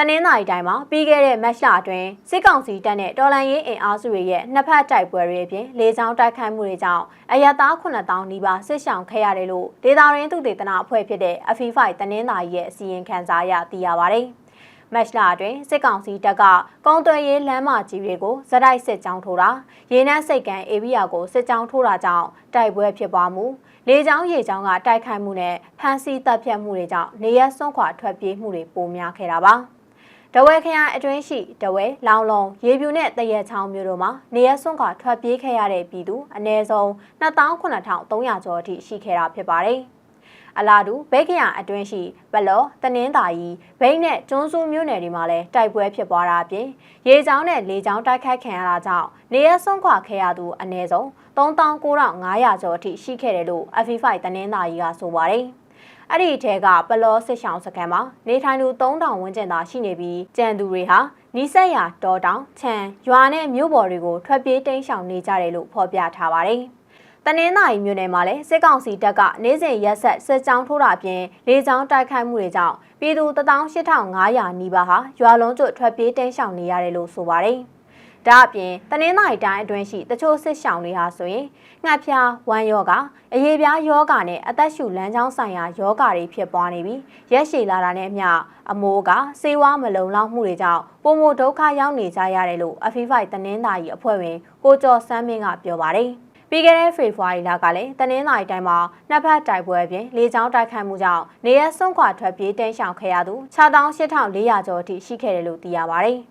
တနင်္သာရီတိုင်းမှာပြီးခဲ့တဲ့မတ်လအတွင်းစစ်ကောင်စီတပ်နဲ့တော်လှန်ရေးအင်အားစုတွေရဲ့နှစ်ဖက်တိုက်ပွဲတွေအပြင်လေကြောင်းတိုက်ခိုက်မှုတွေကြောင့်အရသား9000နီးပါးစစ်ရှောင်ခဲ့ရတယ်လို့ဒေတာရင်းသူတေသနာအဖွဲ့ဖြစ်တဲ့ Afi5 တနင်္သာရီရဲ့အစီရင်ခံစာအရသိရပါဗျ။မတ်လအတွင်းစစ်ကောင်စီတပ်ကကုန်းသွယ်ရေးလမ်းမကြီးတွေကိုဇက်တိုက်စစ်ကြောင်းထိုးတာရေနက်စိတ်ကန်အေဗီယာကိုစစ်ကြောင်းထိုးတာကြောင့်တိုက်ပွဲဖြစ်ပွားမှုလေကြောင်းရေကြောင်းကတိုက်ခိုက်မှုနဲ့ဖမ်းဆီးတပ်ဖြတ်မှုတွေကြောင့်နေရက်စွန့်ခွာထွက်ပြေးမှုတွေပိုများခဲ့တာပါ။ တဝဲခရိုင်အတွင်းရှိတဝဲလောင်လုံးရေပြူနဲ့တရက်ချောင်းမျိုးတို့မှာနေရက်စွန့်ခွာထွက်ပြေးခဲ့ရတဲ့ပြည်သူအနည်းဆုံး28300ကျော်အထိရှိခဲ့တာဖြစ်ပါတယ်။အလားတူဘိတ်ခရအတွင်းရှိဘလောတနင်းသာရီဘိတ်နဲ့ကျွန်းစုမြို့နယ်တွေမှာလည်းတိုက်ပွဲဖြစ်ပွားတာအပြင်ရေချောင်းနဲ့လေချောင်းတိုက်ခိုက်ခံရတာကြောင့်နေရဆုံးခွာခဲ့ရသူအနည်းဆုံး39,500ကျော်အထိရှိခဲ့တယ်လို့ FV5 တနင်းသာရီကဆိုပါတယ်။ အဲ့ဒီထဲကပလောစစ်ဆောင်စခန်းမှာနေထိုင်သူ3000ဝန်းကျင်သာရှိနေပြီးကြံသူတွေဟာနီးစက်ရတောတောင်ခြံရွာနဲ့မြို့ပေါ်တွေကိုထွက်ပြေးတိမ်းရှောင်နေကြတယ်လို့ဖော်ပြထားပါတယ်။တနင်္သာရီမြို့နယ်မှာလည်းစစ်ကောင်စီတပ်ကနေ့စဉ်ရက်ဆက်စစ်ကြောင်းထိုးတာပြင်လေကြောင်းတိုက်ခိုက်မှုတွေကြောင့်ပြည်သူ18500နီးပါးဟာရွာလုံးကျွတ်ထွက်ပြေးတိမ်းရှောင်နေရတယ်လို့ဆိုပါတယ်။ ဒါအပြင်တနင်္သာရီတိုင်းအတွင်းရှိတချို့စစ်ရှောင်တွေဟာဆိုရင်ငှက်ဖျားဝမ်းယောဂအရေးပြားယောဂနဲ့အသက်ရှူလမ်းကြောင်းဆိုင်ရာယောဂတွေဖြစ်ပွားနေပြီးရက်ရှည်လာတာနဲ့အမျှအမိုးကစေဝါမလုံလောက်မှုတွေကြောင့်ပုံမဒုက္ခရောက်နေကြရတယ်လို့ Afi5 တနင်္သာရီအဖွဲ့ဝင်ကိုကျော်စန်းမင်းကပြောပါတယ်။ပြီးခဲ့တဲ့ဖေဖော်ဝါရီလကလည်းတနင်္လာရီတိုင်းမှာနှစ်ဖက်တိုက်ပွဲအပြင်လေကြောင်းတိုက်ခိုက်မှုကြောင့်နေရစွန့်ခွာထွက်ပြေးတိမ်းရှောင်ခဲ့ရသူ68,400ကျော်အထိရှိခဲ့တယ်လို့သိရပါတယ်။